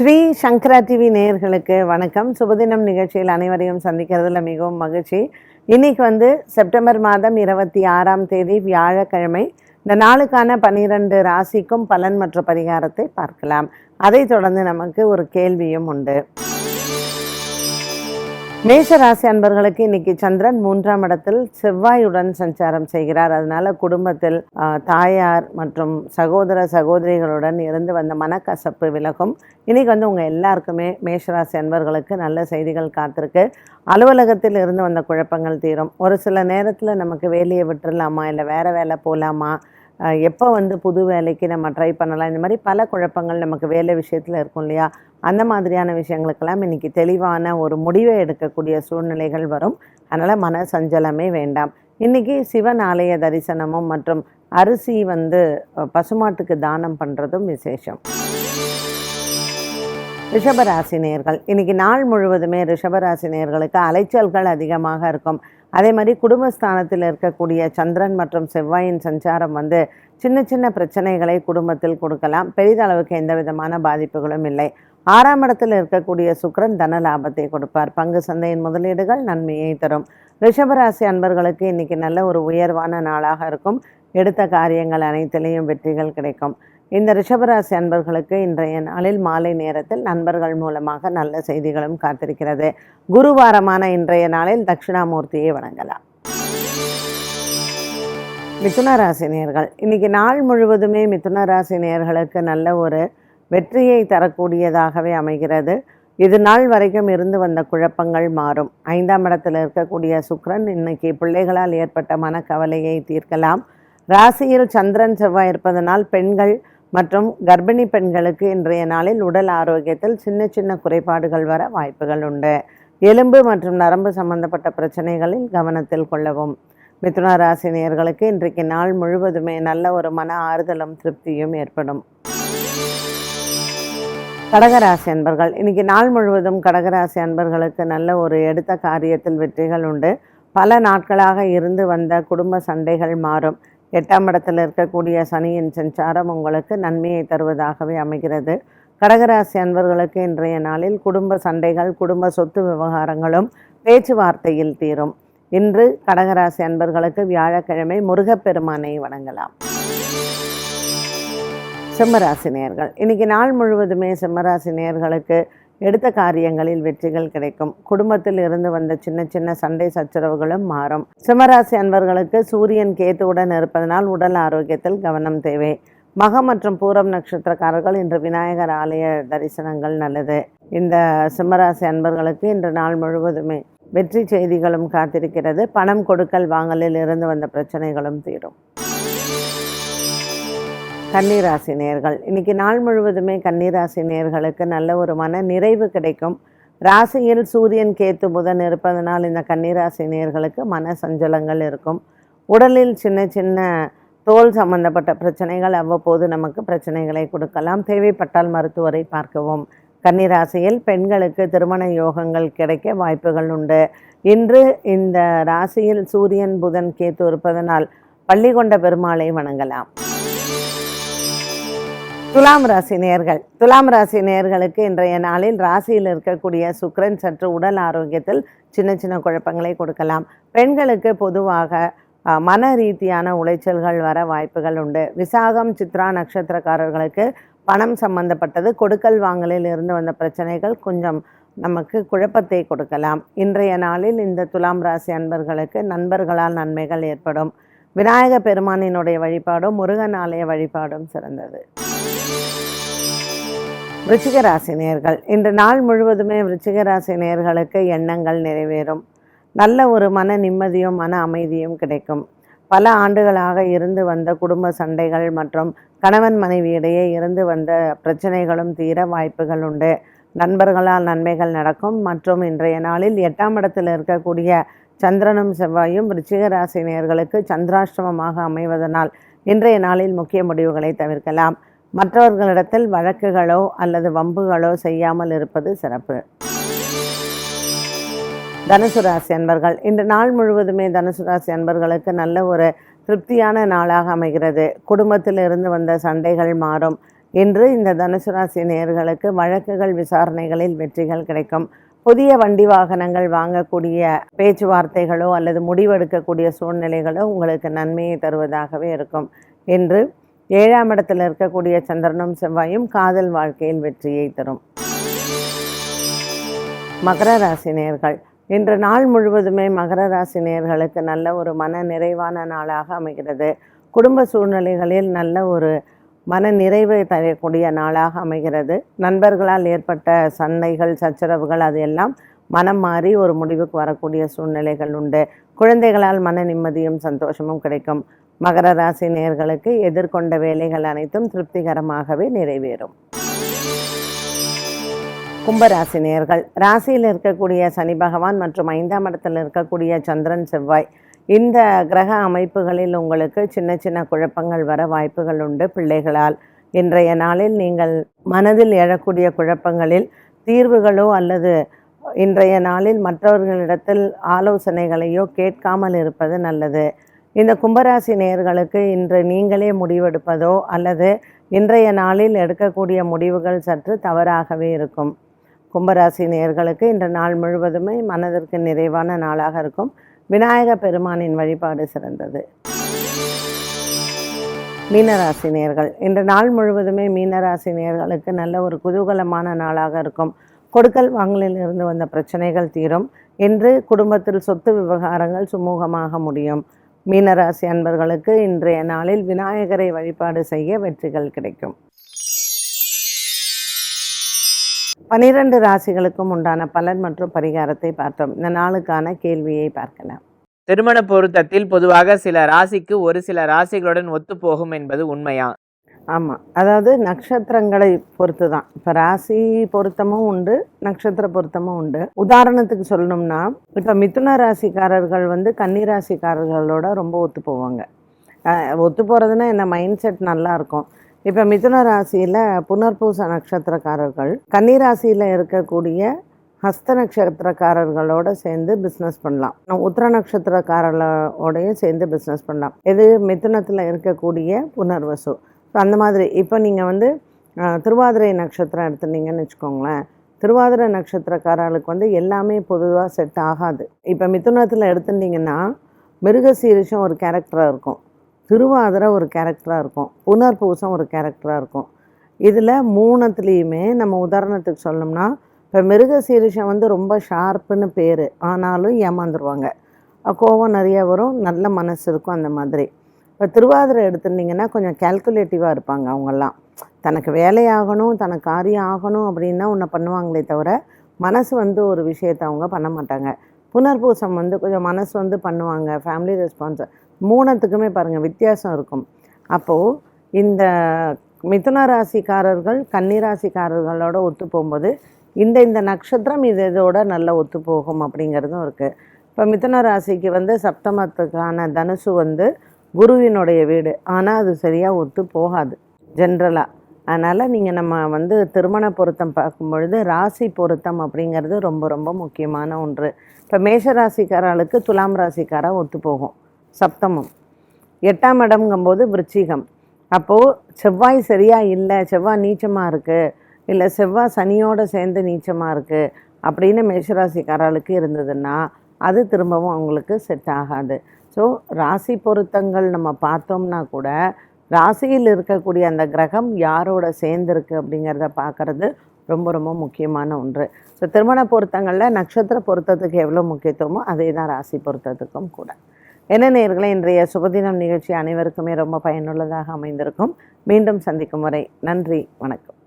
ஸ்ரீ சங்கரா TV நேயர்களுக்கு வணக்கம். சுபதினம் நிகழ்ச்சியில் அனைவரையும் சந்திக்கிறதுல மிகவும் மகிழ்ச்சி. இன்னைக்கு வந்து செப்டம்பர் மாதம் இருபத்தி ஆறாம் தேதி வியாழக்கிழமை. இந்த நாளுக்கான பன்னிரண்டு ராசிக்கும் பலன் மற்ற பரிகாரத்தை பார்க்கலாம். அதைத் தொடர்ந்து நமக்கு ஒரு கேள்வியும் உண்டு. மேஷராசி அன்பர்களுக்கு இன்னைக்கு சந்திரன் மூன்றாம் இடத்தில் செவ்வாயுடன் சஞ்சாரம் செய்கிறார். அதனால குடும்பத்தில் தாயார் மற்றும் சகோதர சகோதரிகளுடன் இருந்து வந்த மனக்கசப்பு விலகும். இன்னைக்கு வந்து உங்கள் எல்லாருக்குமே மேஷராசி அன்பர்களுக்கு நல்ல செய்திகள் காத்திருக்கு. அலுவலகத்தில் இருந்து வந்த குழப்பங்கள் தீரும். ஒரு சில நேரத்தில் நமக்கு வேலையை விட்டுடலாமா இல்லை வேறு வேலை போகலாமா எப்போ வந்து புது வேலைக்கு நம்ம ட்ரை பண்ணலாம்? இந்த மாதிரி பல குழப்பங்கள் நமக்கு வேலை விஷயத்தில் இருக்கும் இல்லையா? அந்த மாதிரியான விஷயங்களுக்கெல்லாம் இன்றைக்கி தெளிவான ஒரு முடிவை எடுக்கக்கூடிய சூழ்நிலைகள் வரும். அதனால் மன சஞ்சலமே வேண்டாம். இன்றைக்கி சிவன் ஆலய தரிசனமும் மற்றும் அரிசி வந்து பசுமாட்டுக்கு தானம் பண்ணுறதும் விசேஷம். ரிஷபராசி இன்றைக்கி நாள் முழுவதுமே ரிஷபராசினியர்களுக்கு அலைச்சல்கள் அதிகமாக இருக்கும். அதே மாதிரி குடும்பஸ்தானத்தில் இருக்கக்கூடிய சந்திரன் மற்றும் செவ்வாயின் சஞ்சாரம் வந்து சின்ன சின்ன பிரச்சனைகளை குடும்பத்தில் கொடுக்கலாம். பெரிதளவுக்கு எந்த விதமான பாதிப்புகளும் இல்லை. ஆறாம் இடத்தில் இருக்கக்கூடிய சுக்கிரன் தன லாபத்தை கொடுப்பார். பங்கு சந்தையின் முதலீடுகள் நன்மையை தரும். ரிஷபராசி அன்பர்களுக்கு இன்னைக்கு நல்ல ஒரு உயர்வான நாளாக இருக்கும். எடுத்த காரியங்கள் அனைத்திலையும் வெற்றிகள் கிடைக்கும். இந்த ரிஷபராசி அன்பர்களுக்கு இன்றைய நாளில் மாலை நேரத்தில் நண்பர்கள் மூலமாக நல்ல செய்திகளும் காத்திருக்கிறது. குருவாரமான இன்றைய நாளில் தட்சிணாமூர்த்தியை வணங்கலாம். மிதுன ராசி நேர்கள். இன்னைக்கு நாள் முழுவதுமே மிதுன ராசி நேர்களுக்கு நல்ல ஒரு வெற்றியை தரக்கூடியதாகவே அமைகிறது. இது நாள் வரைக்கும் இருந்து வந்த குழப்பங்கள் மாறும். ஐந்தாம் இடத்தில் இருக்கக்கூடிய சுக்கிரன் இன்னைக்கு பிள்ளைகளால் ஏற்பட்ட மனக்கவலையை தீர்க்கலாம். ராசியில் சந்திரன் செவ்வாய் இருப்பதனால் பெண்கள் மற்றும் கர்ப்பிணி பெண்களுக்கு இன்றைய நாளில் உடல் ஆரோக்கியத்தில் சின்ன சின்ன குறைபாடுகள் வர வாய்ப்புகள் உண்டு. எலும்பு மற்றும் நரம்பு சம்பந்தப்பட்ட பிரச்சனைகளில் கவனத்தில் கொள்ளவும். மிதுன ராசினியர்களுக்கு இன்றைக்கு நாள் முழுவதுமே நல்ல ஒரு மன ஆறுதலும் திருப்தியும் ஏற்படும். கடகராசி அன்பர்கள் இன்னைக்கு நாள் முழுவதும் கடகராசி அன்பர்களுக்கு நல்ல ஒரு எடுத்த காரியத்தில் வெற்றிகள் உண்டு. பல நாட்களாக இருந்து வந்த குடும்ப சண்டைகள் மாறும். எட்டாம் இடத்தில் இருக்கக்கூடிய சனியின் சஞ்சாரம் உங்களுக்கு நன்மையை தருவதாகவே அமைகிறது. கடகராசி அன்பர்களுக்கு இன்றைய நாளில் குடும்ப சண்டைகள் குடும்ப சொத்து விவகாரங்களும் பேச்சுவார்த்தையில் தீரும். இன்று கடகராசி அன்பர்களுக்கு வியாழக்கிழமை முருகப்பெருமானை வணங்கலாம். செம்மராசினியர்கள். இன்றைக்கி நாள் முழுவதுமே செம்மராசினியர்களுக்கு எடுத்த காரியங்களில் வெற்றிகள் கிடைக்கும். குடும்பத்தில் இருந்து வந்த சின்ன சின்ன சண்டை சச்சரவுகளும் மாறும். சிம்மராசி அன்பர்களுக்கு சூரியன் கேத்துவுடன் இருப்பதனால் உடல் ஆரோக்கியத்தில் கவனம் தேவை. மகம் மற்றும் பூரம் நட்சத்திரக்காரர்கள் இன்று விநாயகர் ஆலய தரிசனங்கள் நல்லது. இந்த சிம்மராசி அன்பர்களுக்கு இன்று நாள் முழுவதுமே வெற்றி செய்திகளும் காத்திருக்கிறது. பணம் கொடுக்கல் வாங்கலில் இருந்து வந்த பிரச்சனைகளும் தீரும். கன்னிராசி நேர்கள். இன்னைக்கு நாள் முழுவதுமே கன்னிராசி நேர்களுக்கு நல்ல ஒரு மன நிறைவு கிடைக்கும். ராசியில் சூரியன் கேத்து புதன் இருப்பதனால் இந்த கன்னிராசி நேர்களுக்கு மன சஞ்சலங்கள் இருக்கும். உடலில் சின்ன சின்ன தோல் சம்பந்தப்பட்ட பிரச்சனைகள் அவ்வப்போது நமக்கு பிரச்சனைகளை கொடுக்கலாம். தேவைப்பட்டால் மருத்துவரை பார்க்கவும். கன்னிராசியில் பெண்களுக்கு திருமண யோகங்கள் கிடைக்க வாய்ப்புகள் உண்டு. இன்று இந்த ராசியில் சூரியன் புதன் கேத்து இருப்பதனால் பள்ளி கொண்ட பெருமாளை வணங்கலாம். துலாம் ராசி நேர்கள். துலாம் ராசி நேர்களுக்கு இன்றைய நாளில் ராசியில் இருக்கக்கூடிய சுக்கரன் சற்று உடல் ஆரோக்கியத்தில் சின்ன சின்ன குழப்பங்களை கொடுக்கலாம். பெண்களுக்கு பொதுவாக மன ரீதியான உளைச்சல்கள் வர வாய்ப்புகள் உண்டு. விசாகம் சித்ரா நட்சத்திரக்காரர்களுக்கு பணம் சம்பந்தப்பட்டது கொடுக்கல் வாங்கலில் இருந்து வந்த பிரச்சனைகள் கொஞ்சம் நமக்கு குழப்பத்தை கொடுக்கலாம். இன்றைய நாளில் இந்த துலாம் ராசி அன்பர்களுக்கு நண்பர்களால் நன்மைகள் ஏற்படும். விநாயக பெருமானினுடைய வழிபாடும் முருகன் ஆலய வழிபாடும் சிறந்தது. விருச்சிகராசி நேர்கள் இன்று நாள் முழுவதுமே விருச்சிகராசி நேர்களுக்கு எண்ணங்கள் நிறைவேறும். நல்ல ஒரு மன நிம்மதியும் மன அமைதியும் கிடைக்கும். பல ஆண்டுகளாக இருந்து வந்த குடும்ப சண்டைகள் மற்றும் கணவன் மனைவி இடையே இருந்து வந்த பிரச்சனைகளும் தீர வாய்ப்புகள் உண்டு. நண்பர்களால் நன்மைகள் நடக்கும். மற்றும் இன்றைய நாளில் எட்டாம் இடத்தில் இருக்கக்கூடிய சந்திரனும் செவ்வாயும் ரிச்சிகராசினியர்களுக்கு ராசி சந்திராஷ்டமமாக அமைவதனால் இன்றைய நாளில் முக்கிய முடிவுகளை தவிர்க்கலாம். மற்றவர்களிடத்தில் வழக்குகளோ அல்லது வம்புகளோ செய்யாமல் இருப்பது சிறப்பு. தனுசு ராசி அன்பர்கள் இன்று நாள் முழுவதுமே தனுசு ராசி அன்பர்களுக்கு நல்ல ஒரு திருப்தியான நாளாக அமைகிறது. குடும்பத்தில் இருந்து வந்த சண்டைகள் மாறும். இன்று இந்த தனுசு ராசி நேர்களுக்கு வழக்குகள் விசாரணைகளில் வெற்றிகள் கிடைக்கும். புதிய வண்டி வாகனங்கள் வாங்கக்கூடிய பேச்சுவார்த்தைகளோ அல்லது முடிவெடுக்கக்கூடிய சூழ்நிலைகளோ உங்களுக்கு நன்மையை தருவதாகவே இருக்கும். என்று ஏழாம் இடத்தில் இருக்கக்கூடிய சந்திரனும் செவ்வாயும் காதல் வாழ்க்கையில் வெற்றியை தரும். மகர ராசி நேர்கள். இன்று நாள் முழுவதுமே மகர ராசி நேர்களுக்கு நல்ல ஒரு மன நிறைவான நாளாக அமைகிறது. குடும்ப சூழ்நிலைகளில் நல்ல ஒரு மன நிறைவை தரக்கூடிய நாளாக அமைகிறது. நண்பர்களால் ஏற்பட்ட சண்டைகள் சச்சரவுகள் அது எல்லாம் மனம் மாறி ஒரு முடிவுக்கு வரக்கூடிய சூழ்நிலைகள் உண்டு. குழந்தைகளால் மன நிம்மதியும் சந்தோஷமும் கிடைக்கும். மகர ராசி நேர்களுக்கு எதிர்கொண்ட வேலைகள் அனைத்தும் திருப்திகரமாகவே நிறைவேறும். கும்பராசி நேர்கள் ராசியில் இருக்கக்கூடிய சனி பகவான் மற்றும் ஐந்தாம் இடத்தில் இருக்கக்கூடிய சந்திரன் செவ்வாய் இந்த கிரக அமைப்புகளில் உங்களுக்கு சின்ன சின்ன குழப்பங்கள் வர வாய்ப்புகள் உண்டு பிள்ளைகளால். இன்றைய நாளில் நீங்கள் மனதில் எழக்கூடிய குழப்பங்களில் தீர்வுகளோ அல்லது இன்றைய நாளில் மற்றவர்களிடத்தில் ஆலோசனைகளையோ கேட்காமல் இருப்பது நல்லது. இந்த கும்பராசி நேயர்களுக்கு இன்று நீங்களே முடிவெடுப்பதோ அல்லது இன்றைய நாளில் எடுக்கக்கூடிய முடிவுகள் சற்று தவறாகவே இருக்கும். கும்பராசி நேயர்களுக்கு இன்று நாள் முழுவதுமே மனதிற்கு நிறைவான நாளாக இருக்கும். விநாயக பெருமானின் வழிபாடு சிறந்தது. மீனராசி நேயர்கள் இன்று நாள் முழுவதுமே மீனராசி நேர்களுக்கு நல்ல ஒரு குதூகலமான நாளாக இருக்கும். கொடுக்கல் வாங்கலில் இருந்து வந்த பிரச்சனைகள் தீரும். இன்று குடும்பத்தில் சொத்து விவகாரங்கள் சுமூகமாக முடியும். மீனராசி அன்பர்களுக்கு இன்றைய நாளில் விநாயகரை வழிபாடு செய்ய வெற்றிகள் கிடைக்கும். பனிரெண்டு ராசிகளுக்கும் உண்டான பலன் மற்றும் பரிகாரத்தை பார்த்தோம். இந்த நாளுக்கான கேள்வியை பார்க்கலாம். திருமண பொருத்தத்தில் பொதுவாக சில ராசிக்கு ஒரு சில ராசிகளுடன் ஒத்துப்போகும் என்பது உண்மையா? ஆமாம் அதாவது நட்சத்திரங்களை பொறுத்து தான் இப்போ ராசி பொருத்தமும் உண்டு நட்சத்திர பொருத்தமும் உண்டு. உதாரணத்துக்கு சொல்லணும்னா இப்போ மிதுன ராசிக்காரர்கள் வந்து கன்னி ராசிக்காரர்களோட ரொம்ப ஒத்து போவாங்க. ஒத்து போகிறதுனா என்ன? மைண்ட் செட் நல்லா இருக்கும். இப்போ மிதுன ராசியில் புனர்பூச நட்சத்திரக்காரர்கள் கன்னி ராசியில் இருக்கக்கூடிய ஹஸ்த நட்சத்திரக்காரர்களோட சேர்ந்து பிஸ்னஸ் பண்ணலாம். உத்திர நட்சத்திரக்காரர்களோடையும் சேர்ந்து பிஸ்னஸ் பண்ணலாம். இது மிதுனத்தில் இருக்கக்கூடிய புனர்வசு. ஸோ அந்த மாதிரி இப்போ நீங்கள் வந்து திருவாதிரை நட்சத்திரம் எடுத்துட்டீங்கன்னு வச்சுக்கோங்களேன். திருவாதிரை நட்சத்திரக்காரர்களுக்கு வந்து எல்லாமே பொதுவாக செட் ஆகாது. இப்போ மிதுனத்தில் எடுத்துட்டிங்கன்னா மிருகசீரிஷம் ஒரு கேரக்டராக இருக்கும். திருவாதிரை ஒரு கேரக்டராக இருக்கும். புனர்பூசம் ஒரு கேரக்டராக இருக்கும். இதில் மூணத்துலேயுமே நம்ம உதாரணத்துக்கு சொல்லணும்னா இப்போ மிருகசீரிஷம் வந்து ரொம்ப ஷார்ப்புன்னு பேர். ஆனாலும் ஏமாந்துருவாங்க. கோவம் நிறைய வரும் நல்ல மனசு இருக்கும் அந்த மாதிரி. இப்போ திருவாதிரை எடுத்துருந்தீங்கன்னா கொஞ்சம் கேல்குலேட்டிவாக இருப்பாங்க அவங்கெல்லாம். தனக்கு வேலையாகணும் தனக்கு காரியம் ஆகணும் அப்படின்னா ஒன்று பண்ணுவாங்களே தவிர மனசு வந்து ஒரு விஷயத்தை அவங்க பண்ண மாட்டாங்க. புனர்பூசம் வந்து கொஞ்சம் மனசு வந்து பண்ணுவாங்க ஃபேமிலி ரெஸ்பான்ஸ் மூணத்துக்குமே பாருங்கள் வித்தியாசம் இருக்கும். அப்போது இந்த மிதுன ராசிக்காரர்கள் கன்னிராசிக்காரர்களோட ஒத்து போகும்போது இந்த இந்த நட்சத்திரம் இது இதோட நல்லா ஒத்து போகும் அப்படிங்கிறதும் இருக்குது இப்போ மிதுன ராசிக்கு வந்து சப்தமத்துக்கான தனுசு வந்து குருவினுடைய வீடு. ஆனால் அது சரியாக ஒத்து போகாது. ஜென்ரலாக அதனால் நீங்கள் நம்ம வந்து திருமண பொருத்தம் பார்க்கும் பொழுது ராசி பொருத்தம் அப்படிங்கிறது ரொம்ப ரொம்ப முக்கியமான ஒன்று. இப்போ மேஷ ராசிக்காரர்களுக்கு துலாம் ராசிக்காராக ஒத்து போகும். சப்தமம். எட்டாம் இடம்ங்கும்போது விருச்சிகம். அப்போது செவ்வாய் சரியாக இல்லை செவ்வாய் நீச்சமாக இருக்குது இல்லை செவ்வாய் சனியோடு சேர்ந்து நீச்சமாக இருக்குது அப்படின்னு மேஷராசிக்காரர்களுக்கு இருந்ததுன்னா அது திரும்பவும் அவங்களுக்கு செட் ஆகாது. ஸோ ராசி பொருத்தங்கள் நம்ம பார்த்தோம்னா கூட ராசியில் இருக்கக்கூடிய அந்த கிரகம் யாரோட சேர்ந்துருக்கு அப்படிங்கிறத பார்க்குறது ரொம்ப ரொம்ப முக்கியமான ஒன்று. ஸோ திருமண பொருத்தங்களில் நட்சத்திர பொருத்தத்துக்கு எவ்வளோ முக்கியத்துவமோ அதே தான் ராசி பொருத்தத்துக்கும் கூட. என்ன நேர்களை இன்றைய சுபதினம் நிகழ்ச்சி அனைவருக்குமே ரொம்ப பயனுள்ளதாக அமைந்திருக்கும். மீண்டும் சந்திக்கும் வரை நன்றி வணக்கம்.